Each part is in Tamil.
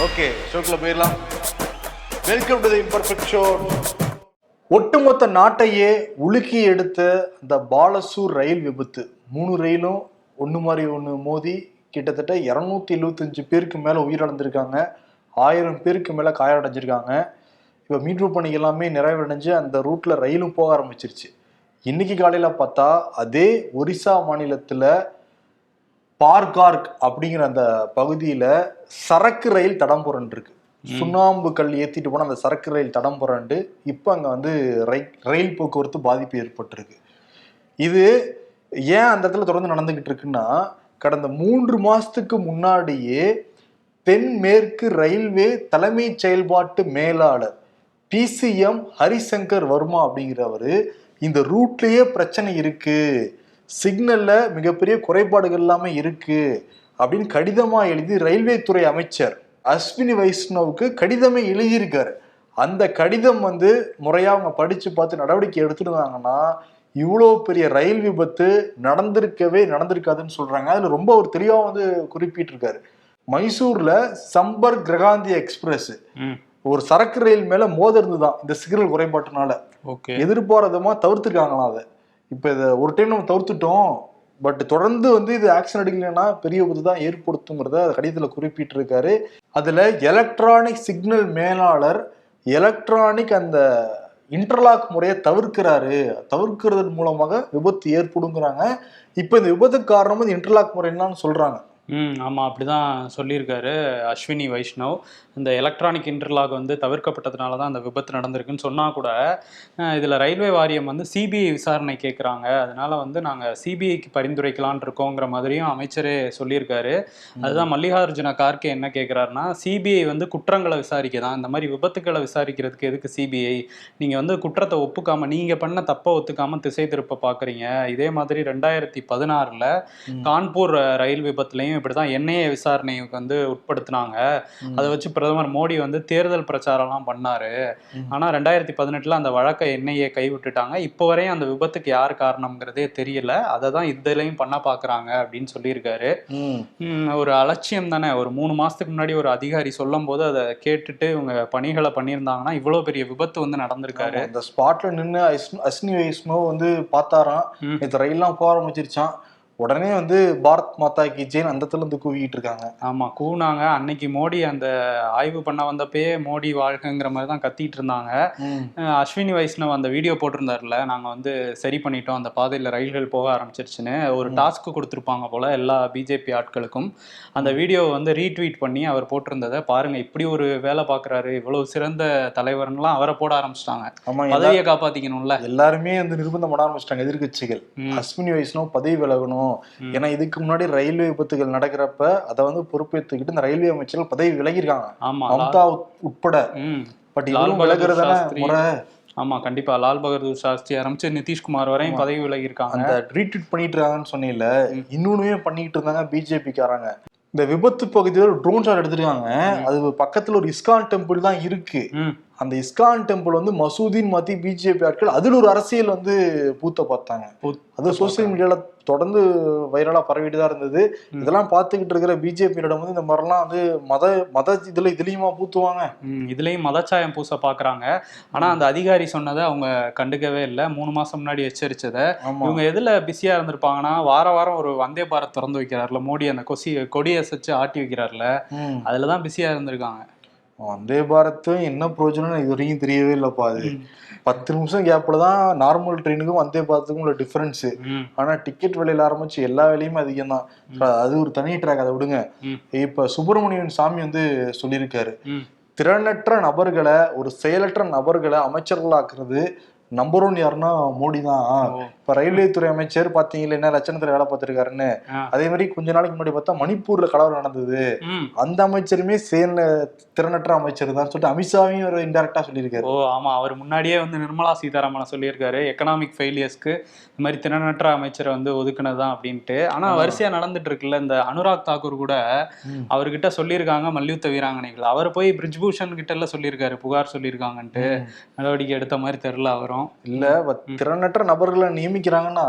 ஓகே ஷோக்கில் போயிடலாம். Welcome to the imperfect show ஒட்டுமொத்த நாட்டையே உலுக்கி எடுத்த இந்த பாலசூர் ரயில் விபத்து. மூணு ரயிலும் ஒன்று மாதிரி ஒன்று மோதி கிட்டத்தட்ட இரநூத்தி எழுபத்தஞ்சு பேருக்கு மேலே உயிரிழந்திருக்காங்க. ஆயிரம் பேருக்கு மேலே காயமடைஞ்சிருக்காங்க. இப்போ மீட்பு பணி எல்லாமே நிறைவடைஞ்சு அந்த ரூட்டில் ரயிலும் போக ஆரம்பிச்சிருச்சு. இன்னைக்கு காலையில் பார்த்தா அதே ஒரிசா மாநிலத்தில் பார்கார்க் அப்படிங்கிற அந்த பகுதியில சரக்கு ரயில் தடம் புரண்டிருக்கு. சுண்ணாம்பு கல் ஏத்திட்டு போன அந்த சரக்கு ரயில் தடம் புரண்டு இப்போ அங்க வந்து ரை- ரயில் போக்குவரத்து பாதிப்பு ஏற்பட்டிருக்கு. இது ஏன் அந்த இடத்துல தொடர்ந்து நடந்துகிட்டு இருக்குன்னா கடந்த மூன்று மாசத்துக்கு முன்னாடியே தென்மேற்கு ரயில்வே தலைமை செயல்பாட்டு மேலாளர் பிசிஎம் ஹரிசங்கர் வர்மா அப்படிங்கிறவரு இந்த ரூட்லயே பிரச்சனை இருக்கு. சிக்னல்ல மிகப்பெரிய குறைபாடுகள் எல்லாமே இருக்கு அப்படின்னு கடிதமா எழுதி ரயில்வே துறை அமைச்சர் அஸ்வினி வைஷ்ணவுக்கு கடிதமே எழுதியிருக்காரு. அந்த கடிதம் வந்து முறையா அவங்க படிச்சு பார்த்து நடவடிக்கை எடுத்துருந்தாங்கன்னா இவ்வளோ பெரிய ரயில் விபத்து நடந்திருக்கவே நடந்திருக்காதுன்னு சொல்றாங்க. அதுல ரொம்ப ஒரு தெளிவா வந்து குறிப்பிட்டிருக்காரு. மைசூர்ல சம்பர்க் கிரகாந்தி எக்ஸ்பிரஸ் ஒரு சரக்கு ரயில் மேல மோத இருந்துதான் இந்த சிக்னல் குறைபாட்டுனால. ஓகே. எதிர்பாராதமா தவிர்த்துருக்காங்களாம் அதை. இப்போ இதை ஒரு டைம் நம்ம தவிர்த்துட்டோம். பட் தொடர்ந்து வந்து இது ஆக்ஷன் எடுக்கலைன்னா பெரிய விபத்து தான் ஏற்படுத்துங்கிறத கடிதத்தில் குறிப்பிட்டிருக்காரு. அதில் எலக்ட்ரானிக் சிக்னல் மேலாளர் எலக்ட்ரானிக் அந்த இன்டர்லாக் முறையை தவிர்க்கிறாரு. தவிர்க்கிறதன் மூலமாக விபத்து ஏற்படுங்கிறாங்க. இப்போ இந்த விபத்துக்கு காரணம் இந்த இன்டர்லாக் முறை என்னன்னு சொல்கிறாங்க ம் ஆமாம் அப்படி தான் சொல்லியிருக்காரு அஸ்வினி வைஷ்ணவ். இந்த எலக்ட்ரானிக் இன்டர்லாக் வந்து தவிர்க்கப்பட்டதுனால தான் அந்த விபத்து நடந்திருக்குன்னு சொன்னால் கூட இதில் ரயில்வே வாரியம் வந்து சிபிஐ விசாரணை கேட்குறாங்க அதனால வந்து நாங்கள் சிபிஐக்கு பரிந்துரைக்கலான் இருக்கோங்கிற மாதிரியும் அமைச்சரே சொல்லியிருக்காரு. அதுதான் மல்லிகார்ஜுன கார்கே என்ன கேட்குறாருன்னா சிபிஐ வந்து குற்றங்களை விசாரிக்க தான் இந்த மாதிரி விபத்துக்களை விசாரிக்கிறதுக்கு எதுக்கு சிபிஐ நீங்கள் வந்து குற்றத்தை ஒப்புக்காம நீங்கள் பண்ண தப்பை ஒத்துக்காம திசை திருப்ப பார்க்குறீங்க இதே மாதிரி ரெண்டாயிரத்தி பதினாறில் கான்பூர் ரயில் விபத்துலையும் இப்படி தான் என்ஐஏ விசாரணைக்கு வந்து உட்படுத்தினாங்க. அதை வச்சு பிரதமர் மோடி வந்து தேர்தல் பிரச்சாரம்லாம் பண்ணாரு. ம். ஆனா ரெண்டாயிரத்தி பதினெட்டுல அந்த வழக்கை என்ஐஏ கைவிட்டுட்டாங்க. இப்போ வரையும் அந்த விபத்துக்கு யார் காரணம்ங்கிறதே தெரியல. அதை தான் இதுலயும் பண்ண பாக்குறாங்க அப்படின்னு சொல்லியிருக்காரு. ஒரு அலட்சியம் தானே. ஒரு மூணு மாசத்துக்கு முன்னாடி ஒரு அதிகாரி சொல்லும் போது அதை கேட்டுட்டு இவங்க பணிகளை பண்ணியிருந்தாங்கன்னா இவ்வளவு பெரிய விபத்து வந்து நடந்திருக்காரு. அந்த ஸ்பாட்ல நின்று அஸ்னி வைஷ்ணவ் வந்து பார்த்தாராம். நேற்று ரயில்லாம் போக ஆரம்பிச்சிருச்சான் உடனே வந்து பாரத் மாதா கி ஜெயின் அந்த இருந்து கூவிட்டு இருக்காங்க. ஆமா கூனாங்க அன்னைக்கு மோடி அந்த ஆய்வு பண்ண வந்தப்பயே மோடி வாழ்க்கைங்கிற மாதிரி தான் கத்திட்டு இருந்தாங்க. அஸ்வினி வைஷ்ணவ் அந்த வீடியோ போட்டிருந்தாருல நாங்க வந்து சரி பண்ணிட்டோம். அந்த பாதையில ரயில்கள் போக ஆரம்பிச்சிருச்சுன்னு ஒரு டாஸ்க் கொடுத்துருப்பாங்க போல எல்லா பிஜேபி ஆட்களுக்கும். அந்த வீடியோவை வந்து ரீட்வீட் பண்ணி அவர் போட்டிருந்ததை பாருங்க இப்படி ஒரு வேலை பார்க்கறாரு இவ்வளவு சிறந்த தலைவர்லாம் அவரை போட ஆரம்பிச்சிட்டாங்க. பதவியை காப்பாத்திக்கணும்ல. எல்லாருமே வந்து நிர்பந்தம் பண்ண ஆரம்பிச்சிட்டாங்க எதிர்க்கட்சிகள். ம். அஸ்வினி வைஷ்ணவ் பதவி விலகணும். ம். ஏன்னா இதுக்கு முன்னாடி ரயில்வே விபத்துகள் நடக்கிறப்ப அதை வந்து பொறுப்பேற்றுக்கிட்டு இந்த ரயில்வே அமைச்சர்கள் பதவி விலகிருக்காங்க மம்தா உட்- உட்பட. பட் இவரும் விலகுறதான. முறை. ஆமா கண்டிப்பா. லால் பகதூர் சாஸ்திரி ஆரம்பிச்சு நிதிஷ்குமார் வரையும் பதவி விலகி இருக்காங்க அந்த ரீட்வீட் பண்ணிட்டு இருக்காங்கன்னு சொன்னீங்கல்ல இன்னொன்னுமே பண்ணிக்கிட்டு இருந்தாங்க பிஜேபிக்காரங்க. இந்த விபத்து பகுதியில் ட்ரோன் ஷாட் எடுத்திருக்காங்க. அது பக்கத்துல ஒரு இஸ்கான் டெம்பிள் தான் இருக்கு. அந்த இஸ்கான் டெம்பிள் வந்து மசூதின்னு மாத்தி பிஜேபி ஆட்கள் அதுல ஒரு அரசியல் வந்து பூத்த பார்த்தாங்க. அது சோசியல் மீடியால தொடர்ந்து வைரலா பரவிட்டு தான் இருந்தது. இதெல்லாம் பார்த்துக்கிட்டு இருக்கிற பிஜேபியிடம் வந்து இந்த மாதிரிலாம் வந்து மத மத இதுல இதுலயுமா பூத்துவாங்க? இதுலயும் மதச்சாயம் பூச பாக்குறாங்க ஆனா அந்த அதிகாரி சொன்னதை அவங்க கண்டுக்கவே இல்லை. மூணு மாசம் முன்னாடி எச்சரிச்சதை ஆமா. இவங்க எதுல பிஸியா இருந்திருப்பாங்கன்னா வார வாரம் ஒரு வந்தே பாரத் திறந்து வைக்கிறாருல மோடி அந்த கொசி கொடியை வச்சு ஆட்டி வைக்கிறாருல. ம். அதுலதான் பிஸியா இருந்திருக்காங்க. வந்தே பாரத்தும் என்ன பிரயோஜனம் இது வரைக்கும் தெரியவே இல்லப்பா அது. பத்து நிமிஷம் கேப்ல தான் நார்மல் ட்ரெயினுக்கும் வந்தே பாரத்துக்கும் உள்ள டிஃபரன்ஸ் ஆனா டிக்கெட் விலையில ஆரம்பிச்சு எல்லா விலையுமே அதிகம் தான் அது ஒரு தனி ட்ராக் அதை விடுங்க. இப்ப சுப்பிரமணியன் சாமி வந்து சொல்லியிருக்காரு. திறனற்ற நபர்களை ஒரு செயலற்ற நபர்களை அமைச்சர்களாக்குறது நம்பர் ஒன் யாருன்னா மோடி தான். இப்ப ரயில்வே துறை அமைச்சர் பாத்தீங்களா என்ன லட்சணத்துல வேலை பார்த்திருக்காருன்னு. அதே மாதிரி கொஞ்ச நாளைக்கு முன்னாடி பார்த்தா மணிப்பூர்ல கலவரம் நடந்தது. அந்த அமைச்சருமே சேர்ந்த திறனற்ற அமைச்சர் தான் சொல்லிட்டு அமித்ஷாவையும் ஒரு இன்டெரக்டா சொல்லியிருக்காரு. ஓ ஆமா. அவர் முன்னாடியே வந்து நிர்மலா சீதாராமன் சொல்லியிருக்காரு. எக்கனாமிக் ஃபெயிலியர்ஸ்க்கு இந்த மாதிரி திறனற்ற அமைச்சரை வந்து ஒதுக்குனதுதான் அப்படின்ட்டு. ஆனா வரிசையா நடந்துட்டு இருக்குல்ல இந்த அனுராக் தாக்கூர் கூட. அவர்கிட்ட சொல்லியிருக்காங்க மல்யுத்த வீராங்கனைகள். அவர் போய் பிரிஜ்பூஷன் கிட்ட எல்லாம் சொல்லியிருக்காரு புகார் சொல்லியிருக்காங்கன்ட்டு. நடவடிக்கை எடுத்த மாதிரி தெரியல அவரும். இருக்கணும். இல்ல திறனற்ற நபர்களை நியமிக்கிறாங்கன்னா.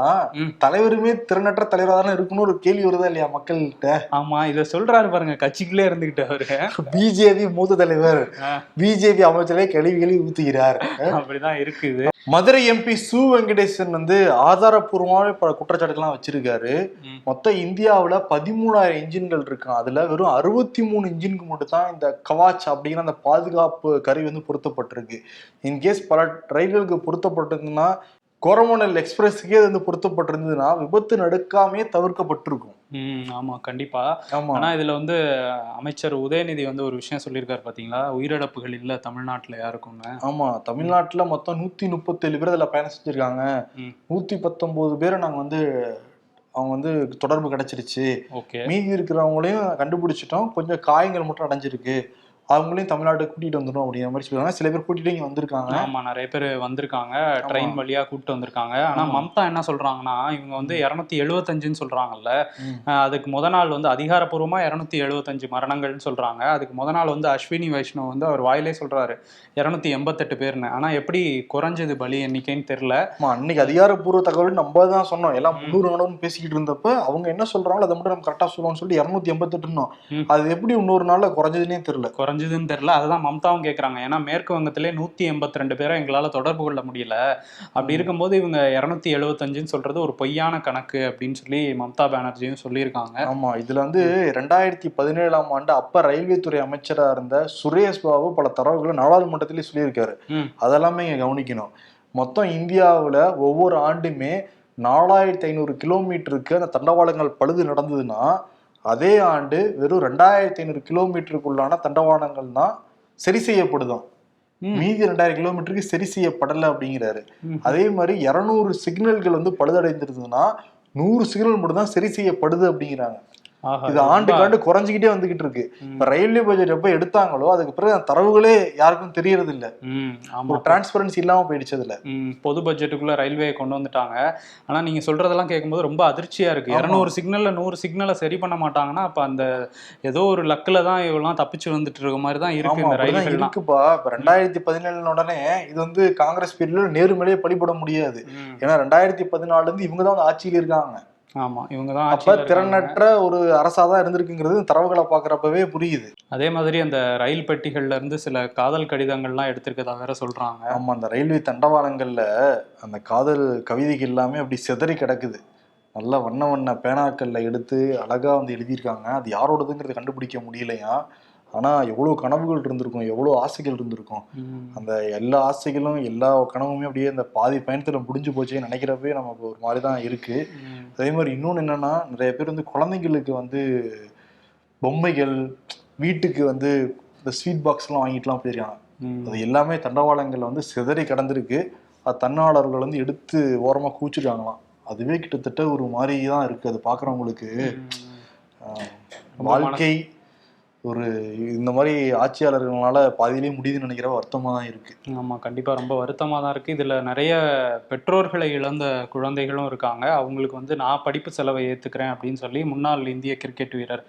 தலைவருமே திறனற்ற தலைவரா தானே இருக்கணும் ஒரு கேள்வி வருதா இல்லையா மக்கள்கிட்ட? ஆமா இத சொல்றாரு பாருங்க கட்சிக்குள்ளே இருந்துகிட்டு அவரு. பிஜேபி மூத்த தலைவர். பிஜேபி அமைச்சரே கேள்வி கேள்வி ஊத்துகிறார். அப்படிதான் இருக்குது. மதுரை எம்பி சு வெங்கடேசன் வந்து ஆதாரப்பூர்வமான பல குற்றச்சாட்டுகள்லாம் வச்சிருக்காரு. மொத்தம் இந்தியாவுல பதிமூணாயிரம் இன்ஜின்கள் இருக்கான். அதுல வெறும் அறுபத்தி மூணு இன்ஜினுக்கு மட்டும் தான் இந்த கவாச் அப்படிங்கிற அந்த பாதுகாப்பு கருவி வந்து பொருத்தப்பட்டிருக்கு. இன்கேஸ் பல ரயில்களுக்கு பொருத்தப்பட்டிருந்ததுன்னா கோரமண்டல் எக்ஸ்பிரஸுக்கே வந்து பொருத்தப்பட்டிருந்ததுன்னா விபத்து நடக்காமே தவிர்க்கப்பட்டிருக்கும். ம் ஆமா கண்டிப்பா. ஆமா. ஆனா இதுல வந்து அமைச்சர் உதயநிதி வந்து ஒரு விஷயம் சொல்லியிருக்காரு பாத்தீங்களா? உயிரிழப்புகள் இல்ல தமிழ்நாட்டுல யாருக்கும்னு. ஆமா தமிழ்நாட்டுல மொத்தம் நூத்தி முப்பத்தேழு பேர் அதுல பயணம் செஞ்சிருக்காங்க. ம். நூத்தி பத்தொன்பது பேரை நாங்க வந்து அவங்க வந்து தொடர்பு கிடைச்சிருச்சு. ஓகே. மீதி இருக்கிறவங்களையும் கண்டுபிடிச்சிட்டோம். கொஞ்சம் காயங்கள் மட்டும் அடைஞ்சிருக்கு. அவங்களையும் தமிழ்நாட்டுக்கு கூட்டிட்டு வந்துடும் அப்படிங்கிற மாதிரி சொல்லுவாங்க சில பேர் கூட்டிட்டு இங்க வந்திருக்காங்க. ஆமா நிறைய பேர் வந்திருக்காங்க. ட்ரெயின் வழியா கூப்பிட்டு வந்திருக்காங்க. ஆனா மம்தா என்ன சொல்றாங்கன்னா இவங்க வந்து இருநூத்தி எழுவத்தஞ்சுன்னு சொல்றாங்கல்ல. அதுக்கு முத நாள் வந்து அதிகாரப்பூர்வமா இருநூத்தி எழுவத்தஞ்சு மரணங்கள்னு சொல்றாங்க. அதுக்கு முத நாள் வந்து அஸ்வினி வைஷ்ணவ் வந்து அவர் வாயிலே சொல்றாரு இருநூத்தி எண்பத்தெட்டு பேர்னு. ஆனா எப்படி குறைஞ்சது பலி எண்ணிக்கைன்னு தெரியல. அன்னைக்கு அதிகாரப்பூர்வ தகவல் நம்ம தான் சொன்னோம். எல்லாம் முன்னூறு நாளும் பேசிக்கிட்டு இருந்தப்ப அவங்க என்ன சொல்றாங்களோ அதை மட்டும் நம்ம கரெக்டா சொல்லுவோம்னு சொல்லிட்டு இருநூத்தி எண்பத்தெட்டுனோம் ம். அது எப்படி இன்னொரு நாள்ல குறைஞ்சதுன்னே தெரியல. குறைஞ்சதுன்னு தெரியல. அதுதான் மம்தாவும் கேட்குறாங்க ஏன்னா மேற்கு வங்கத்திலே நூற்றி எண்பத்தி ரெண்டு பேரை எங்களால் தொடர்பு கொள்ள முடியல. அப்படி இருக்கும்போது இவங்க இரநூத்தி எழுபத்தஞ்சுன்னு சொல்றது ஒரு பொய்யான கணக்கு அப்படின்னு சொல்லி மம்தா பானர்ஜியும் சொல்லியிருக்காங்க. ஆமா இதுல வந்து ரெண்டாயிரத்தி பதினேழாம் ஆண்டு அப்ப ரயில்வே துறை அமைச்சரா இருந்த சுரேஷ் பாபு பல தரவுகளை நாடாளுமன்றத்திலே சொல்லியிருக்காரு. அதெல்லாமே இங்க கவனிக்கணும். மொத்தம் இந்தியாவுல ஒவ்வொரு ஆண்டுமே நாலாயிரத்தி ஐநூறு கிலோமீட்டருக்கு அந்த தண்டவாளங்கள் பழுது நடந்ததுன்னா அதே ஆண்டு வெறும் ரெண்டாயிரத்தி ஐநூறு கிலோமீட்டருக்குள்ளான தண்டவாளங்கள் தான் சரி செய்யப்படுதாம் ம். மீதி ரெண்டாயிரம் கிலோமீட்டருக்கு சரி செய்யப்படலை அப்படிங்கிறாரு. அதே மாதிரி இரநூறு சிக்னல்கள் வந்து பழுதடைந்திருந்ததுன்னா நூறு சிக்னல் மட்டும் தான் சரி செய்யப்படுது அப்படிங்கிறாங்க இது ஆண்டுக்கு ஆண்டு குறைஞ்சிக்கிட்டே வந்துகிட்டு இருக்கு. இப்ப ரயில்வே பட்ஜெட் எப்ப எடுத்தாங்களோ அதுக்கு பிறகு அந்த தரவுகளே யாருக்கும் தெரியறது இல்ல ஒரு டிரான்ஸ்பரன்சி இல்லாம போயிடுச்சு அதுல. பொது பட்ஜெட்டுக்குள்ள ரயில்வே கொண்டு வந்துட்டாங்க. ஆனா நீங்க சொல்றதெல்லாம் கேட்கும்போது ரொம்ப அதிர்ச்சியா இருக்கு. இரநூறு சிக்னல்ல நூறு சிக்னலை சரி பண்ண மாட்டாங்கன்னா அப்ப அந்த ஏதோ ஒரு லக்குல தான் இவெல்லாம் தப்பிச்சு வந்துட்டு இருக்க மாதிரி தான் இருக்கு இந்த ரயில்கள்லாம். இருக்குப்பா. இப்ப ரெண்டாயிரத்தி பதினேழு உடனே இது வந்து காங்கிரஸ் பீரியட்ல நேரு மேலேயே படிபட முடியாது. ஏன்னா ரெண்டாயிரத்தி பதினாலுல இருந்து இவங்க தான் வந்து ஆட்சியில் இருக்காங்க. ஆமா இவங்க தான் அப்ப. திறனற்ற ஒரு அரசாதான் இருந்திருக்குங்கிறது தரவுகளை பாக்குறப்பவே புரியுது. அதே மாதிரி அந்த ரயில் பெட்டிகள்ல இருந்து சில காதல் கடிதங்கள்லாம் எடுத்திருக்கதா வேற சொல்றாங்க. ஆமா அந்த ரயில்வே தண்டவாளங்கள்ல அந்த காதல் கவிதைகள் எல்லாமே அப்படி சிதறி கிடக்குது. நல்ல வண்ண வண்ண பேனாக்கள்ல எடுத்து அழகா வந்து எழுதியிருக்காங்க. அது யாரோடதுங்கிறது கண்டுபிடிக்க முடியலையா? ஆனா எவ்வளவு கனவுகள் இருந்திருக்கும் எவ்வளவு ஆசைகள் இருந்திருக்கும். அந்த எல்லா ஆசைகளும் எல்லா கனவுமே அப்படியே அந்த பாதி பயணத்துல முடிஞ்சு போச்சே நினைக்கிறப்பவே நமக்கு ஒரு மாதிரி தான் இருக்கு. ம், அதே மாதிரி இன்னொன்று என்னன்னா நிறைய பேர் வந்து குழந்தைங்களுக்கு வந்து பொம்மைகள் வீட்டுக்கு வந்து இந்த ஸ்வீட் பாக்ஸ்லாம் வாங்கிட்டுலாம் போயிருக்காங்க. அது எல்லாமே தண்டவாளங்கள்ல வந்து சிதறி கடந்திருக்கு. அது தன்னாளர்கள் வந்து எடுத்து ஓரமா கூச்சிருக்காங்களாம் அதுவே கிட்டத்தட்ட ஒரு மாதிரி தான் இருக்கு. அது ரொம்ப வாழ்க்கை ஒரு இந்த மாதிரி ஆட்சியாளர்களால பாதியிலே முடியுதுன்னு நினைக்கிற வருத்தமா தான் இருக்கு. ஆமா கண்டிப்பா ரொம்ப வருத்தமா தான் இருக்கு. இதுல நிறைய பெற்றோர்களை இழந்த குழந்தைகளும் இருக்காங்க. அவங்களுக்கு வந்து நான் படிப்பு செலவை ஏத்துக்கிறேன் அப்படின்னு சொல்லி முன்னாள் இந்திய கிரிக்கெட் வீரர்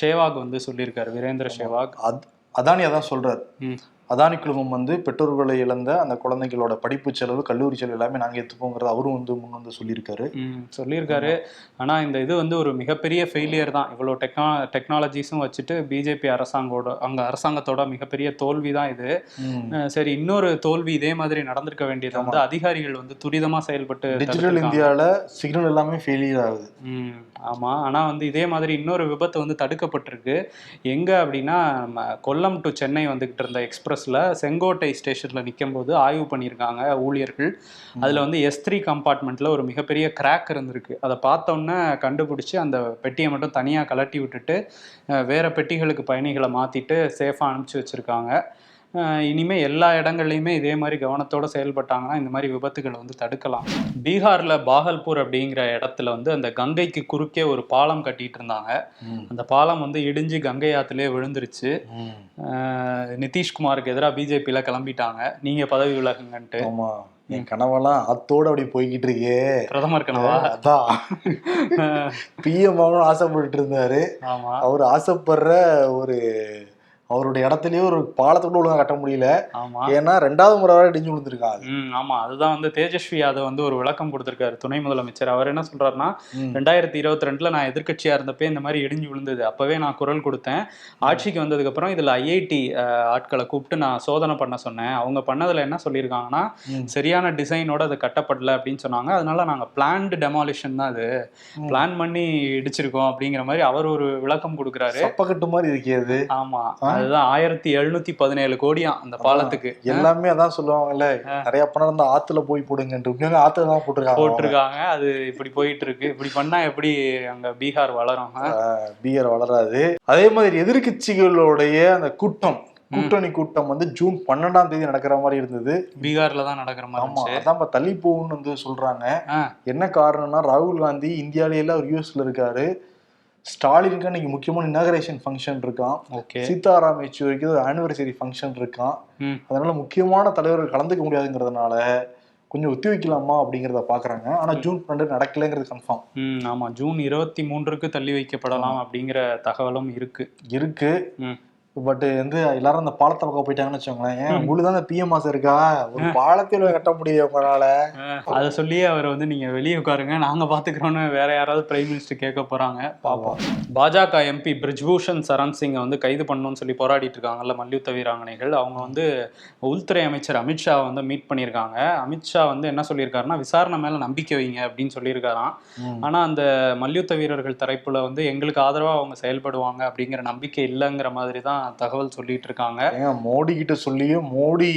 ஷேவாக் வந்து சொல்லியிருக்காரு வீரேந்திர ஷேவாக். அத் அதானி அதான் சொல்றாரு. ம். அதானி குழுமம் வந்து பெற்றோர்களை இழந்த அந்த குழந்தைகளோட படிப்பு செலவு கல்லூரி செலவு எல்லாமே நாங்க எடுத்துப்போங்கிறத அவரும் வந்து முன் வந்து சொல்லியிருக்காரு. சொல்லியிருக்காரு. ஆனா இந்த இது வந்து ஒரு மிகப்பெரிய ஃபெயிலியர் தான். இவ்வளோ டெக்னா டெக்னாலஜிஸும் வச்சுட்டு பிஜேபி அரசாங்கோட அங்க அரசாங்கத்தோட மிகப்பெரிய தோல்வி தான் இது சரி இன்னொரு தோல்வி இதே மாதிரி நடந்திருக்க வேண்டியது வந்து அதிகாரிகள் வந்து துரிதமா செயல்பட்டு டிஜிட்டல். இந்தியால சிக்னல் எல்லாமே ஃபெயிலியர் ஆகுது. ம் ஆமா. ஆனா வந்து இதே மாதிரி இன்னொரு விபத்து வந்து தடுக்கப்பட்டிருக்கு. எங்க அப்படின்னா கொல்லம் டு சென்னை வந்துகிட்டு இருந்த எக்ஸ்பிரஸ்ல செங்கோட்டை ஸ்டேஷன்ல நிற்கும் போது ஆய்வு பண்ணியிருக்காங்க ஊழியர்கள். அதுல வந்து எஸ் த்ரீ கம்பார்ட்மெண்ட்ல ஒரு மிகப்பெரிய கிராக் இருந்திருக்கு. அதை பார்த்தோன்னே கண்டுபிடிச்சு அந்த பெட்டியை மட்டும் தனியா கலட்டி விட்டுட்டு வேற பெட்டிகளுக்கு பயணிகளை மாத்திட்டு சேஃபா அனுப்பிச்சு வச்சிருக்காங்க. அஹ், இனிமே எல்லா இடங்கள்லையுமே இதே மாதிரி கவனத்தோட செயல்பட்டாங்கன்னா இந்த மாதிரி விபத்துகளை வந்து தடுக்கலாம். பீகார்ல பாகல்பூர் அப்படிங்கிற இடத்துல வந்து அந்த கங்கைக்கு குறுக்கே ஒரு பாலம் கட்டிட்டு இருந்தாங்க. அந்த பாலம் வந்து இடிஞ்சு கங்கை ஆத்துலயே விழுந்துருச்சு. நிதிஷ்குமாருக்கு எதிராக பிஜேபியில கிளம்பிட்டாங்க. நீங்க பதவி விலகுங்கன்ட்டு. ஆமா. என் கனவெல்லாம் அத்தோட அப்படி போய்கிட்டு இருக்கே. பிரதமர் கனவா? அதான். பிஎம் ஆகணும்னு ஆசைப்பட்டுட்டு இருந்தாரு. அவர் ஆசைப்படுற ஒரு அவருடைய இடத்துலயே ஒரு பாலத்தை கூட ஒழுங்கா கட்ட முடியல. ஆமா. ஏன்னா ரெண்டாவது முறை வரை இடிஞ்சு விழுந்திருக்காங்க ஆமா. அதுதான் வந்து தேஜஸ்வி யாதவ் வந்து ஒரு விளக்கம் கொடுத்திருக்காரு துணை முதலமைச்சர். அவர் என்ன சொல்றாருன்னா. ரெண்டாயிரத்தி இருபத்தி ரெண்டுல நான் எதிர்க்கட்சியா இருந்தப்ப இந்த மாதிரி இடிஞ்சு விழுந்தது. அப்பவே நான் குரல் கொடுத்தேன். ஆட்சிக்கு வந்ததுக்கு அப்புறம் இதுல ஐஐடி ஆட்களை கூப்பிட்டு நான் சோதனை பண்ண சொன்னேன். அவங்க பண்ணதுல என்ன சொல்லியிருக்காங்கன்னா. சரியான டிசைனோட அது கட்டப்படல அப்படின்னு சொன்னாங்க. அதனால நாங்க பிளான்டு டெமாலிஷன் தான் அது. பிளான் பண்ணி இடிச்சிருக்கோம் அப்படிங்கிற மாதிரி அவர் ஒரு விளக்கம் கொடுக்குறாரு. மாதிரி இருக்கிறது ஆமா. அதுதான் ஆயிரத்தி எழுநூத்தி பதினேழு கோடியாம் அந்த பாலத்துக்கு. எல்லாமே அதான் சொல்லுவாங்கல்ல நிறைய பணம் இருந்தா ஆத்துல போய் உண்மையாவே ஆத்துல தான் போட்டிருக்காங்க. போட்டிருக்காங்க. அது இப்படி போயிட்டு இருக்கு இப்படி பண்ணா எப்படி அங்க பீகார் வளரும்? ஆ? பிஆர் வளராது. அதே மாதிரி எதிர்க்கட்சிகளுடைய அந்த கூட்டம் கூட்டணி கூட்டம் வந்து ஜூன் பன்னெண்டாம் தேதி நடக்கிற மாதிரி இருந்தது. பீகார்ல தான் நடக்கிற மாதிரி ஆமா அதான் தள்ளி போகும்னு வந்து சொல்றாங்க. என்ன காரணம்னா ராகுல் காந்தி இந்தியாவிலே எல்லாம் யூஎஸ்ல இருக்காரு. ஸ்டாலினுக்கு இன்னைக்கு முக்கியமான இனாகரேஷன் ஃபங்க்ஷன் இருக்கான் ஓகே சீதாராம் யெச்சூரிக்கு ஒரு ஆனிவர்சரி ஃபங்க்ஷன் இருக்கான். அதனால முக்கியமான தலைவர்கள் கலந்துக்க முடியாதுங்கிறதுனால கொஞ்சம் ஒத்தி வைக்கலாமா அப்படிங்கிறத பாக்குறாங்க. ஆனா ஜூன் பன்னெண்டு நடக்கலைங்கிறது கன்ஃபார்ம் ஆமா. ஜூன் இருபத்தி மூன்றுக்கு தள்ளி வைக்கப்படலாம் அப்படிங்கிற தகவலும் இருக்கு. இருக்கு. பட் வந்து எல்லாரும் அந்த பாலத்தை பக்கம் போயிட்டாங்கன்னு வச்சுக்கோங்களேன். ஏன்? உங்களுக்கு தான் பிஎம் மாசம் இருக்கா? ஒரு பாலத்தில் கட்ட முடியும் உங்களால. அதை சொல்லியே அவர் வந்து நீங்க வெளியே உட்காருங்க. நாங்க பாத்துக்கிறோம்னு வேற யாராவது பிரைம் மினிஸ்டர் கேட்க போறாங்க. பாப்போம். பாஜக எம்பி பிரிஜ்பூஷன் சரண் சிங்கை வந்து கைது பண்ணணும்னு சொல்லி போராடிட்டு இருக்காங்கல்ல மல்யுத்த வீராங்கனைகள். அவங்க வந்து உள்துறை அமைச்சர் அமித்ஷா வந்து மீட் பண்ணியிருக்காங்க. அமித்ஷா வந்து என்ன சொல்லியிருக்காருன்னா விசாரணை மேல நம்பிக்கை வைங்க அப்படின்னு சொல்லியிருக்காராம். ஆனா அந்த மல்யுத்த வீரர்கள் தரப்புல வந்து எங்களுக்கு ஆதரவா அவங்க செயல்படுவாங்க அப்படிங்கிற நம்பிக்கை இல்லைங்கிற மாதிரி தான் தகவல் சொல்லிட்டு இருக்காங்க ஏங்க மோடி கிட்ட சொல்லியும் மோடி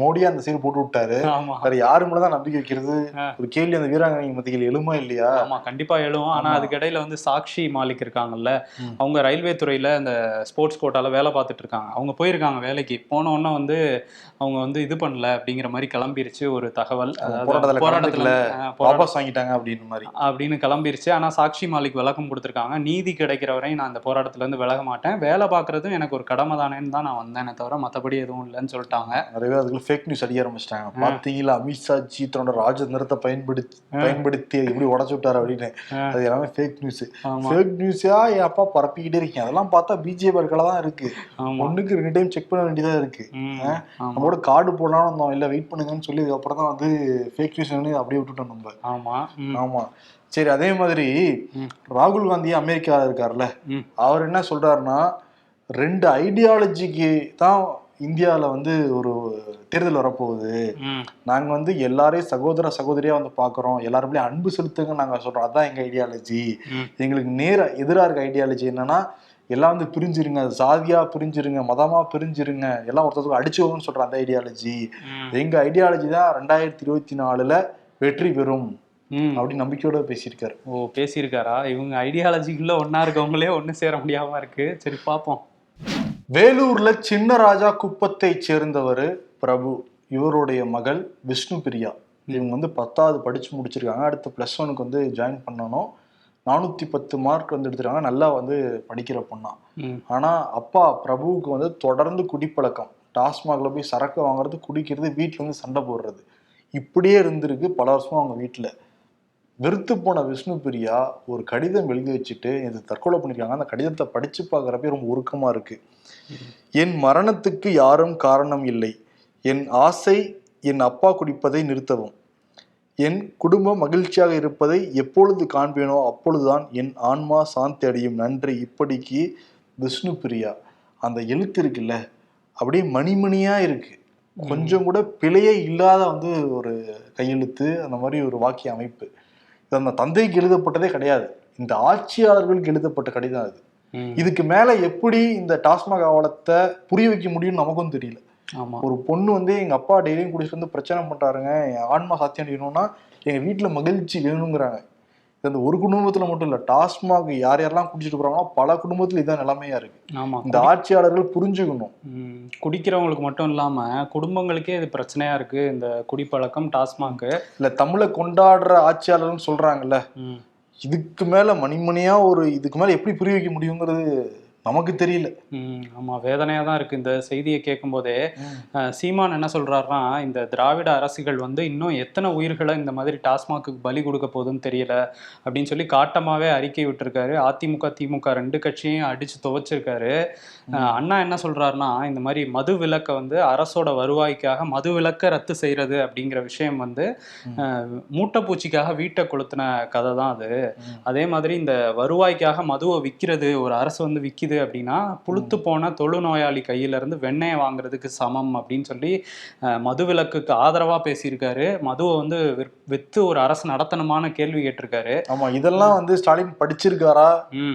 மோடியே அந்த சைடு போட்டு விட்டாரு. வேற யாரு மேல தான் நம்பிக்கை வைக்கிறது. ஒரு கேள்வி அந்த வீராங்கனை மத்தியில் எழுமா இல்லையா? ஆமா கண்டிப்பா எழுவும் ஆனா. அதுக்கு இடையில வந்து சாக்ஷி மாலிக் இருக்காங்கல்ல. அவங்க ரயில்வே துறையில இந்த ஸ்போர்ட்ஸ் கோட்டால வேலை பார்த்துட்டு இருக்காங்க. அவங்க போயிருக்காங்க வேலைக்கு. போன உடனே வந்து அவங்க வந்து இது பண்ணல அப்படிங்கிற மாதிரி கிளம்பிருச்சு ஒரு தகவல். போராட்டத்துல வாபஸ் வாங்கிட்டாங்க அப்படின்னு மாதிரி. அப்படின்னு கிளம்பிருச்சு. ஆனா சாக்ஷி மாலிக் விளக்கம் கொடுத்திருக்காங்க. நீதி கிடைக்கிற வரை நான் இந்த போராட்டத்துல இருந்து விலக மாட்டேன். வேலை பார்க்கறதும் எனக்கு ஒரு கடமை தானேன்னு தான் நான் வந்தேனே தவிர மத்தபடி எதுவும் இல்லைன்னு சொல்லிட்டாங்க. நிறைய பேர் அதுக்குள்ள ஃபேக் நியூஸ் அடிக்க ஆரம்பிச்சிட்டாங்க. பாத்தீங்களா அமித்ஷா ஜி தன்னோட ராஜதந்திரத்தை பயன்படுத்தி பயன்படுத்தி எப்படி உடச்சு விட்டாரு அப்படின்னு. அது எல்லாமே ஃபேக் நியூஸ் ஃபேக் நியூஸா என் அப்பா பரப்பிக்கிட்டே இருக்கீங்க. அதெல்லாம் பார்த்தா பிஜேபி இருக்கல தான் இருக்கு. ஒண்ணுக்கு ரெண்டு டைம் செக் பண்ண வேண்டியதா இருக்கு. நம்மளோட கார்டு போடலாம் வந்தோம். இல்ல வெயிட் பண்ணுங்கன்னு சொல்லி அதுக்கப்புறம் தான் வந்து ஃபேக் நியூஸ் அப்படியே விட்டுட்டோம் நம்ம. ஆமா ஆமா. சரி அதே மாதிரி. ராகுல் காந்தி அமெரிக்கால இருக்காருல்ல. அவர் என்ன சொல்றாருன்னா ரெண்டு ஐடியாலஜிக்கு தான் இந்தியால வந்து ஒரு தேர்தல் வரப்போகுது. ம், நாங்க வந்து எல்லாரையும் சகோதர சகோதரியா வந்து பாக்குறோம். எல்லாருமே அன்பு செலுத்துங்க நாங்க சொல்றோம். அதான் எங்க ஐடியாலஜி. எங்களுக்கு நேர எதிரா இருக்க ஐடியாலஜி என்னன்னா எல்லாம் வந்து பிரிஞ்சிருங்க. சாதியா பிரிஞ்சிருங்க. மதமா பிரிஞ்சிருங்க. எல்லாம் ஒருத்தருக்கு அடிச்சுக்கோங்கன்னு சொல்ற அந்த ஐடியாலஜி ம், எங்க ஐடியாலஜி தான் ரெண்டாயிரத்தி இருபத்தி நாலுல வெற்றி பெறும் ம். அப்படின்னு நம்பிக்கையோட பேசியிருக்காரு. ஓ பேசியிருக்காரா? இவங்க ஐடியாலஜிக்குள்ள ஒண்ணா இருக்கவங்களே ஒண்ணு சேர முடியாம இருக்கு. சரி பாப்போம். வேலூர்ல சின்ன ராஜா குப்பத்தை சேர்ந்தவர் பிரபு. இவருடைய மகள் விஷ்ணு பிரியா. இவங்க வந்து பத்தாவது படிச்சு முடிச்சிருக்காங்க. அடுத்து பிளஸ் ஒனுக்கு வந்து ஜாயின் பண்ணணும். நானூத்தி பத்து மார்க் வந்து எடுத்துருக்காங்க. நல்லா வந்து படிக்கிற பொண்ணா. ஆனா அப்பா பிரபுவுக்கு வந்து தொடர்ந்து குடிப்பழக்கம். டாஸ்மாக்ல போய் சரக்கு வாங்குறது குடிக்கிறது வீட்டுல வந்து சண்டை போடுறது. இப்படியே இருந்திருக்கு பல வருஷமா அவங்க வீட்டுல வெறுத்து போன விஷ்ணு பிரியா ஒரு கடிதம் எழுதி வச்சுட்டு இது தற்கொலை பண்ணிருக்காங்க. அந்த கடிதத்தை படிச்சு பார்க்குறப்ப ரொம்ப உருக்கமா இருக்கு. என் மரணத்துக்கு யாரும் காரணம் இல்லை. என் ஆசை என் அப்பா குடிப்பதை நிறுத்தவும். என் குடும்பம் மகிழ்ச்சியாக இருப்பதை எப்பொழுது காண்பேனோ அப்பொழுதுதான் என் ஆன்மா சாந்தி அடையும். நன்றி. இப்படிக்கு விஷ்ணு பிரியா அந்த எழுத்து இருக்குல்ல அப்படியே மணிமணியா இருக்கு. கொஞ்சம் கூட பிழையே இல்லாத வந்து ஒரு கையெழுத்து அந்த மாதிரி ஒரு வாக்கிய அமைப்பு. அந்த தந்தைக்கு எழுதப்பட்டதே கிடையாது. இந்த ஆட்சியாளர்களுக்கு எழுதப்பட்ட கடிதம் அது. இதுக்கு மேல எப்படி இந்த டாஸ்மாக் அவலத்தை புரிய வைக்க முடியும்னு நமக்கும் தெரியல. ஆமா. ஒரு பொண்ணு வந்து எங்க அப்பா டெய்லியும் குடிச்சிட்டு வந்து பிரச்சனை பண்றாருங்க. என் ஆன்மா சாத்தியம் அடையணும்னா எங்க வீட்டுல மகிழ்ச்சி வேணுங்கிறாங்க. இது அந்த ஒரு குடும்பத்துல மட்டும் இல்ல டாஸ்மாக் யார் யாரெல்லாம் குடிச்சிட்டு போறாங்களோ பல குடும்பத்துல இதான் நிலைமையா இருக்கு. ஆமா இந்த ஆட்சியாளர்கள் புரிஞ்சுக்கணும். குடிக்கிறவங்களுக்கு மட்டும் இல்லாம குடும்பங்களுக்கே இது பிரச்சனையா இருக்கு இந்த குடிப்பழக்கம் டாஸ்மாக். இல்ல தமிழை கொண்டாடுற ஆட்சியாளர்கள் சொல்றாங்கல்ல இதுக்கு மேல மணிமணியா ஒரு இதுக்கு மேல எப்படி புரிய வைக்க முடியுங்கிறது நமக்கு தெரியல. ம், ஆமா வேதனையா தான் இருக்கு. இந்த செய்தியை கேட்கும் போதே அஹ், சீமான் என்ன சொல்றாருன்னா இந்த திராவிட அரசுகள் வந்து இன்னும் எத்தனை உயிர்களை இந்த மாதிரி டாஸ்மாக்கு பலி கொடுக்க போகுதுன்னு தெரியல அப்படின்னு சொல்லி காட்டமாவே அறிக்கை விட்டுருக்காரு. அதிமுக திமுக ரெண்டு கட்சியும் அடிச்சு துவைச்சிருக்காரு. அண்ணா என்ன சொல்றாருன்னா இந்த மாதிரி மது விலக்கை வந்து அரசோட வருவாய்க்காக மது விலக்கை ரத்து செய்யறது அப்படிங்கிற விஷயம் வந்து மூட்டைப்பூச்சிக்காக வீட்டை கொளுத்தின கதை தான் அது. அதே மாதிரி இந்த வருவாய்க்காக மதுவை விற்கிறது ஒரு அரசு வந்து விற்கிது அப்படின்னா புழுத்து போன தொழுநோயாளி கையில இருந்து வெண்ணெயை வாங்குறதுக்கு சமம் அப்படின்னு சொல்லி மது விலக்குக்கு ஆதரவா பேசியிருக்காரு. மதுவை வந்து வித்து ஒரு அரசு நடத்தணுமான கேள்வி கேட்டிருக்காரு. ஆமா இதெல்லாம் வந்து ஸ்டாலின் படிச்சிருக்காரா.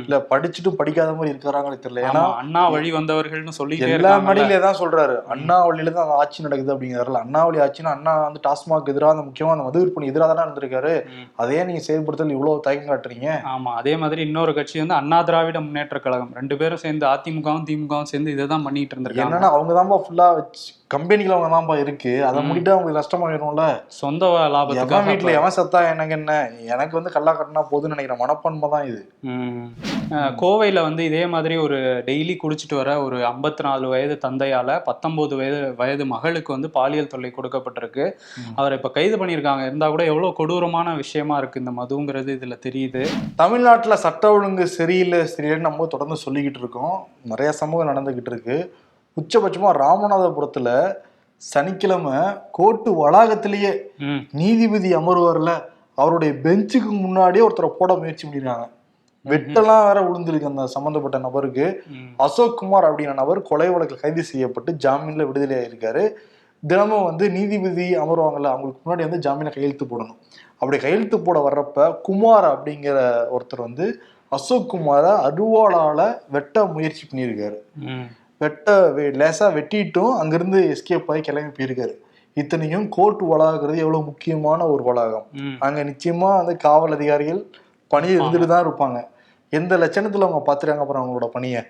இல்ல படிச்சுட்டும் படிக்காத மாதிரி இருக்காராங்களே தெரியல ஏன்னா அண்ணா வழி வந்தவர்கள்னு சொல்லிட்டே எல்லா மடியிலே தான் சொல்றாரு. அண்ணா வழியில தான் ஆட்சி நடக்குது அப்படிங்கிறாருல. அண்ணா வழி ஆட்சினா அண்ணா வந்து டாஸ்மாக் எதிராக அந்த முக்கியமா அந்த மது விற்பனை எதிராக தானே இருந்திருக்காரு. ம். அதே நீங்க செயல்படுத்தல் இவ்வளவு தயக்கம் காட்டுறீங்க. ஆமா அதே மாதிரி இன்னொரு கட்சி வந்து அண்ணா திராவிட முன்னேற்ற கழகம். ரெண்டு பேரும் சேர்ந்து அதிமுகவும் திமுகவும் சேர்ந்து இதை தான் பண்ணிட்டு இருந்திருக்காங்க. ஏன்னா அவங்க தான் ஃபுல்லா வச்சு கம்பெனிகள் அவங்க தான்ப்பா இருக்கு. அதை முடிட்டா அவங்களுக்கு நஷ்டமாயிரும்ல சொந்த லாபத்துக்காக வீட்டுல எவன் செத்தா எனக்கு என்ன? எனக்கு வந்து கல்லா கட்டினா போதுன்னு நினைக்கிற மனப்பான்மை தான் இது. கோவையில வந்து இதே மாதிரி ஒரு டெய்லி குடிச்சிட்டு வர ஒரு ஐம்பத்தி நாலு வயது தந்தையால பத்தொன்பது வயது வயது மகளுக்கு வந்து பாலியல் தொல்லை கொடுக்கப்பட்டிருக்கு. அவரை இப்ப கைது பண்ணியிருக்காங்க. இருந்தா கூட எவ்வளவு கொடூரமான விஷயமா இருக்கு இந்த மதுங்கிறது இதுல தெரியுது. தமிழ்நாட்டுல சட்ட ஒழுங்கு சரியில்லை சரியில்லைன்னு நம்ம தொடர்ந்து சொல்லிக்கிட்டு இருக்கோம். நிறைய சமூகம் நடந்துகிட்டு இருக்கு. உச்சபட்சமா ராமநாதபுரத்துல சனிக்கிழமை கோர்ட்டு வளாகத்திலேயே நீதிபதி அமர்வார்ல அவருடைய பெஞ்சுக்கு முன்னாடியே ஒருத்தரை போட முயற்சி பண்ணிருக்காங்க. வெட்டெல்லாம் வேற விழுந்திருக்கு அந்த சம்பந்தப்பட்ட நபருக்கு. அசோக் குமார் அப்படிங்கிற நபர் கொலை வழக்கில் கைது செய்யப்பட்டு ஜாமீன்ல விடுதலை ஆயிருக்காரு. தினமும் வந்து நீதிபதி அமர்வாங்கல்ல அவங்களுக்கு முன்னாடி வந்து ஜாமீன்ல கையெழுத்து போடணும். அப்படி கையெழுத்து போட வர்றப்ப குமார் அப்படிங்கிற ஒருத்தர் வந்து அசோக் குமாரை அருவாளால வெட்ட முயற்சி பண்ணியிருக்காரு. வெட்ட வெ- லேசா வெட்டிட்டும் அங்கிருந்து எஸ்கேப் ஆகி கிளம்பி போயிருக்காரு. இத்தனைக்கும் கோர்ட் வளாகிறது எவ்வளவு முக்கியமான ஒரு வளாகம். அங்க நிச்சயமா வந்து காவல் அதிகாரிகள் பணி இருந்துட்டு தான் இருப்பாங்க. எந்த லட்சணத்துல அவங்க பாத்துறாங்க அப்புறம் அவங்களோட பணியை?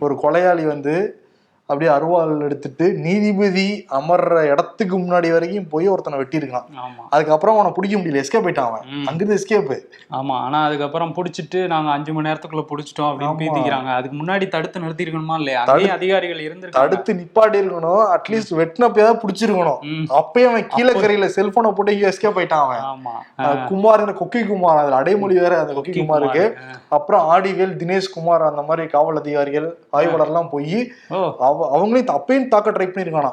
ஒரு கொலையாளி வந்து அப்படியே அருவாள் எடுத்துட்டு நீதிபதி அமர்ற இடத்துக்கு முன்னாடி வரைக்கும் போய் ஒருத்தனை வெட்டியிருக்கான் ஆமா. அதுக்கப்புறம் அவனை பிடிக்க முடியல. எஸ்கேப் போயிட்டான் அவன். அங்கிருந்து எஸ்கேப் ஆமா. ஆனா அதுக்கப்புறம் புடிச்சிட்டு நாங்க அஞ்சு மணி நேரத்துக்குள்ள புடிச்சிட்டோம் அப்படின்னு ஆமா. பீத்திக்கிறாங்க. அதுக்கு முன்னாடி தடுத்து நிறுத்தி இருக்கணுமா இல்லையா அங்கேயும் அதிகாரிகள் இருந்திருக்காங்க. தடுத்து நிப்பாட்டி இருக்கணும். அட்லீஸ்ட் வெட்டினப்பயாவது பிடிச்சிருக்கணும். ம். அப்பயும் அவன் கீழே கரையில செல்போனை போட்டு எஸ்கேப் போயிட்டான் அவன். ஆமா. குமார் கொக்கி குமார் அதுல அடைமொழி வேற அந்த கொக்கி குமாருக்கு அப்புறம் ஆடிவேல் தினேஷ் குமார் அந்த மாதிரி காவல் அதிகாரிகள் ஆய்வாளர்லாம் போய் ஓ. அவ அவங்களையும் அப்பயும் தாக்க ட்ரை பண்ணிருக்கானா.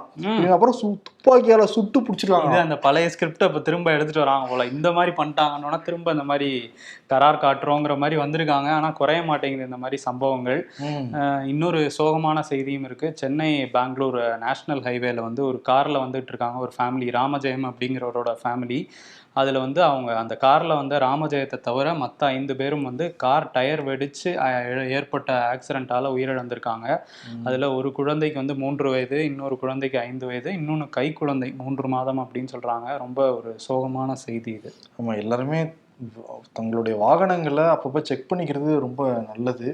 அப்புறம் துப்பாக்கியால சுட்டு பிடிச்சிருக்காங்க அந்த பழைய ஸ்கிரிப்டை இப்ப திரும்ப எடுத்துட்டு வராங்க போல. இந்த மாதிரி பண்ணிட்டாங்கன்னா திரும்ப இந்த மாதிரி கரார் காட்டுறோங்கிற மாதிரி வந்திருக்காங்க. ஆனா குறைய மாட்டேங்குது இந்த மாதிரி சம்பவங்கள். இன்னொரு சோகமான செய்தியும் இருக்கு. சென்னை பெங்களூர் நேஷனல் ஹைவேல வந்து ஒரு கார்ல வந்துட்டு இருக்காங்க. ஒரு ஃபேமிலி ராமஜெயம் அப்படிங்கிறவரோட ஃபேமிலி அதுல வந்து அவங்க அந்த கார்ல வந்து ராமஜெயத்தை தவிர மற்ற ஐந்து பேரும் வந்து கார் டயர் ஏ- ஏற்பட்ட ஆக்சிடென்ட்டால உயிரிழந்திருக்காங்க. அதுல ஒரு குழந்தைக்கு வந்து மூன்று வயது இன்னொரு குழந்தைக்கு ஐந்து வயது இன்னொன்று கை குழந்தை மூன்று மாதம் அப்படின்னு சொல்றாங்க. ரொம்ப ஒரு சோகமான செய்தி இது. ஆமா எல்லாருமே தங்களுடைய வாகனங்களை அப்பப்ப செக் பண்ணிக்கிறது ரொம்ப நல்லது.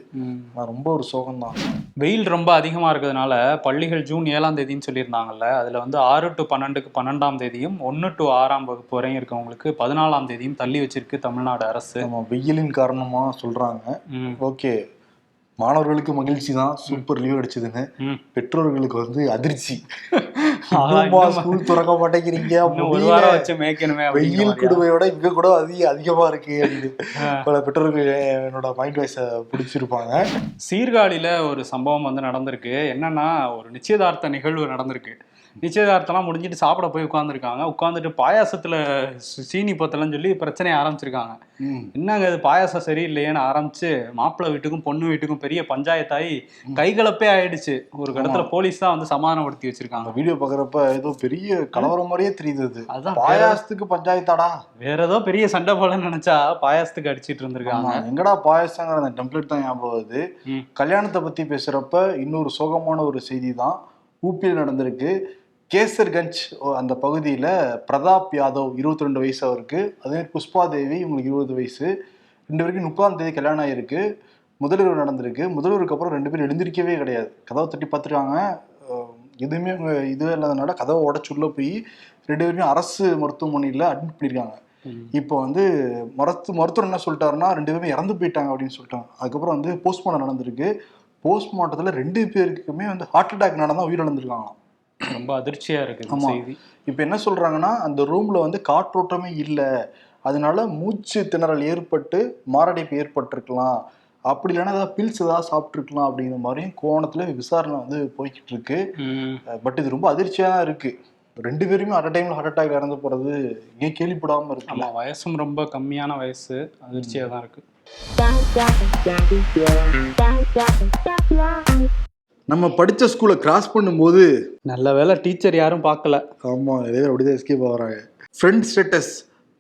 ரொம்ப ஒரு சோகம் தான் வெயில் ரொம்ப அதிகமாக இருக்கிறதுனால பள்ளிகள் ஜூன் ஏழாம் தேதின்னு சொல்லியிருந்தாங்கல்ல அதில் வந்து ஆறு டு பன்னெண்டுக்கு பன்னெண்டாம் தேதியும் ஒன்று டு ஆறாம் வகுப்பு வரையும் இருக்கவங்களுக்கு பதினாலாம் தேதியும் தள்ளி வச்சிருக்கு தமிழ்நாடு அரசு. நம்ம வெயிலின் காரணமா சொல்றாங்க. ம், ஓகே மாணவர்களுக்கு மகிழ்ச்சி தான். சூப்பர் லீவ் அடிச்சதுன்னு. பெற்றோர்களுக்கு வந்து அதிர்ச்சி. ஸ்கூல் திறக்க மாட்டேங்கிறீங்க. ஒரு. வாரம் வச்சு மேய்க்கணுமே வெயில்? குடுவையோட இங்க கூட அதிக அதிகமா இருக்கு அப்படின்னு. பல பெற்றோர்கள் என்னோட மைண்ட் வாய்ஸ பிடிச்சிருப்பாங்க. சீர்காழியில ஒரு சம்பவம் வந்து நடந்திருக்கு. என்னன்னா ஒரு நிச்சயதார்த்த நிகழ்வு நடந்திருக்கு. நிச்சயதார்த்தம்லாம் முடிஞ்சிட்டு சாப்பிட போய் உட்காந்துருக்காங்க உட்காந்துட்டு பாயாசத்துல சீனி பத்தலன்னு சொல்லி பிரச்சனையை ஆரம்பிச்சிருக்காங்க. என்னங்க இது பாயாசம் சரியில்லையேன்னு ஆரம்பிச்சு மாப்பிள்ளை வீட்டுக்கும் பொண்ணு வீட்டுக்கும் பெரிய பஞ்சாயத்தாயி கைகலப்பே ஆயிடுச்சு. ஒரு இடத்துல போலீஸ் தான் வந்து சமாதானப்படுத்தி வச்சிருக்காங்க. வீடியோ பாக்குறப்ப ஏதோ பெரிய கலவரம் மாதிரியே தெரியுது அது அதான் பாயாசத்துக்கு பஞ்சாயத்தாடா? வேற ஏதோ பெரிய சண்டை போலன்னு நினைச்சா பாயாசத்துக்கு அடிச்சிட்டு இருந்திருக்காங்க. எங்கடா பாயாசங்கிற அந்த டெம்ப்ளேட் தான் ஞாபகம் வருது. கல்யாணத்தை பத்தி பேசுறப்ப இன்னொரு சோகமான ஒரு செய்தி தான் ஊபியில் நடந்திருக்கு. கேசர்கஞ்ச் அந்த பகுதியில பிரதாப் யாதவ் இருபத்தி ரெண்டு வயசு அவருக்கு அதே புஷ்பா தேவி இவங்களுக்கு இருபது வயசு. ரெண்டு பேருக்கும் முப்பதாம் தேதி கல்யாணம் ஆயிருக்கு. முதல்வர் நடந்திருக்கு. முதல்வருக்கு அப்புறம் ரெண்டு பேரும் எழுந்திருக்கவே கிடையாது. கதவை தட்டி பார்த்துருக்காங்க எதுவுமே அவங்க இதுவே இல்லாதனால கதவை உடச்சு உள்ள போய் ரெண்டு பேருமே அரசு மருத்துவமனையில் அட்மிட் பண்ணியிருக்காங்க. இப்போ வந்து மருத்து மருத்துவர் என்ன சொல்லிட்டாருன்னா ரெண்டு பேருமே இறந்து போயிட்டாங்க அப்படின்னு சொல்லிட்டாங்க. அதுக்கப்புறம் வந்து போஸ்ட்மார்ட்டம் நடந்திருக்கு. போஸ்ட்மார்ட்டத்தில் ரெண்டு பேருக்குமே வந்து ஹார்ட் அட்டாக் நடந்தா உயிரிழந்திருக்காங்களாம். ரொம்ப அதிர்ச்சியா இருக்கு ஆமா. செய்தி. இப்போ என்ன சொல்றாங்கன்னா அந்த ரூம்ல வந்து காற்றோட்டமே இல்லை. அதனால மூச்சு திணறல் ஏற்பட்டு மாரடைப்பு ஏற்பட்டிருக்கலாம். அப்படி இல்லைன்னா ஏதாவது பில்ஸ் ஏதாவது சாப்பிட்ருக்கலாம் அப்படிங்கிற மாதிரியும் கோணத்துல விசாரணை வந்து போய்கிட்டு இருக்கு. பட் இது ரொம்ப அதிர்ச்சியா தான் இருக்கு. ரெண்டு பேருமே அட் டைம்ல ஹார்ட் அட்டாக் இறந்து போறது ஏன் கேள்விப்படாம இருக்குல்ல ஆமா வயசும் ரொம்ப கம்மியான வயசு. அதிர்ச்சியா தான் இருக்கு. நம்ம படிச்ச ஸ்கூலை கிராஸ் பண்ணும்போது நல்ல வேளை டீச்சர் யாரும் பார்க்கல. ஆமா நிறைய பேர் அப்படிதான் எஸ்கேப் ஆகுறாங்க. ஃப்ரெண்ட் ஸ்டேட்டஸ்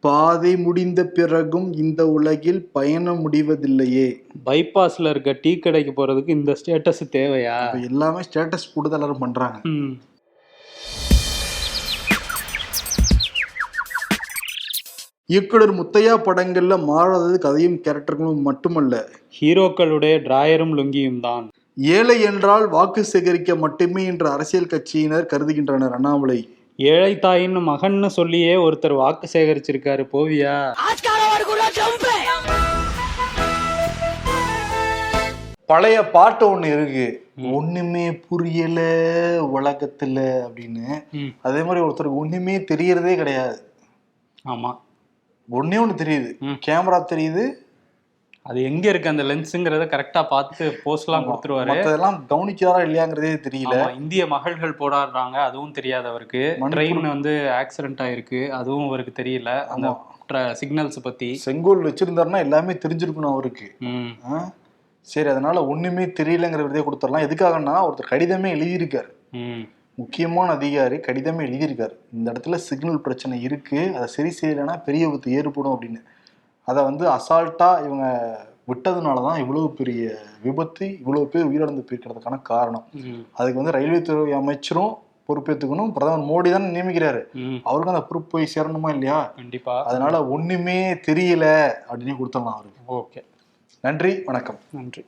பாதை முடிந்த பிறகும் இந்த உலகில் பயணம் முடிவதில்லையே. பைபாஸ்ல இருக்க டீ கடைக்கு போறதுக்கு இந்த ஸ்டேட்டஸ் தேவையா? எல்லாமே ஸ்டேட்டஸ் போட்டு தான் எல்லாரும் பண்றாங்க. இயக்குனர் முத்தையா படங்கள்ல மாறாதது கதையும் கேரக்டர்களும் மட்டுமல்ல. ஹீரோக்களுடைய டிராயரும் லுங்கியும் தான். ஏழை என்றால் வாக்கு சேகரிக்க மட்டுமே என்ற அரசியல் கட்சியினர் கருதுகின்றனர் அண்ணாமலை. ஏழை தாயின் மகன்னு சொல்லியே ஒருத்தர் வாக்கு சேகரிச்சிருக்காரு போவியா? பழைய பாட்டு ஒண்ணு இருக்கு. ஒண்ணுமே புரியல உலகத்துல அப்படின்னு. அதே மாதிரி ஒருத்தருக்கு ஒண்ணுமே தெரியறதே கிடையாது. ஆமா. ஒண்ணே ஒண்ணு தெரியுது. கேமரா தெரியுது. அது எங்க இருக்கு அந்த லென்ஸுங்கிறத கரெக்டா பார்த்து போஸ்ட்லாம் கொடுத்துருவாரு. மத்ததெல்லாம் கவனிக்கிறாரா இல்லையாங்கிறதே தெரியல. இந்திய மகள்கள் போராடுறாங்க அதுவும் தெரியாது அவருக்கு. ட்ரெயின் வந்து ஆக்சிடென்ட் ஆயிருக்கு அதுவும் அவருக்கு தெரியல. அந்த சிக்னல்ஸ் பத்தி. செங்கோல் வச்சிருந்தாருன்னா எல்லாமே தெரிஞ்சிருக்கணும் அவருக்கு? சரி அதனால ஒண்ணுமே தெரியலங்கிற விருதே கொடுத்துடலாம். எதுக்காகன்னா ஒருத்தர் கடிதமே எழுதியிருக்காரு. முக்கியமான அதிகாரி கடிதமே எழுதியிருக்காரு. இந்த இடத்துல சிக்னல் பிரச்சனை இருக்கு. அதை சரி செய்யலைன்னா பெரிய விபத்து ஏற்படும் அப்படின்னு. அதை வந்து அசால்ட்டா இவங்க விட்டதுனால தான் இவ்வளவு பெரிய விபத்து இவ்வளவு பேர் உயிரிழந்து போயிருக்கிறதுக்கான காரணம். அதுக்கு வந்து ரயில்வே துறை அமைச்சரும் பொறுப்பேற்றுக்கணும் பிரதமர் மோடி தான் நியமிக்கிறாரு. அவருக்கும் அந்த பொறுப்பு போய் சேரணுமா இல்லையா? கண்டிப்பா. அதனால ஒண்ணுமே தெரியல அப்படின்னு கொடுத்துடலாம் அவருக்கு. ஓகே. நன்றி வணக்கம். நன்றி.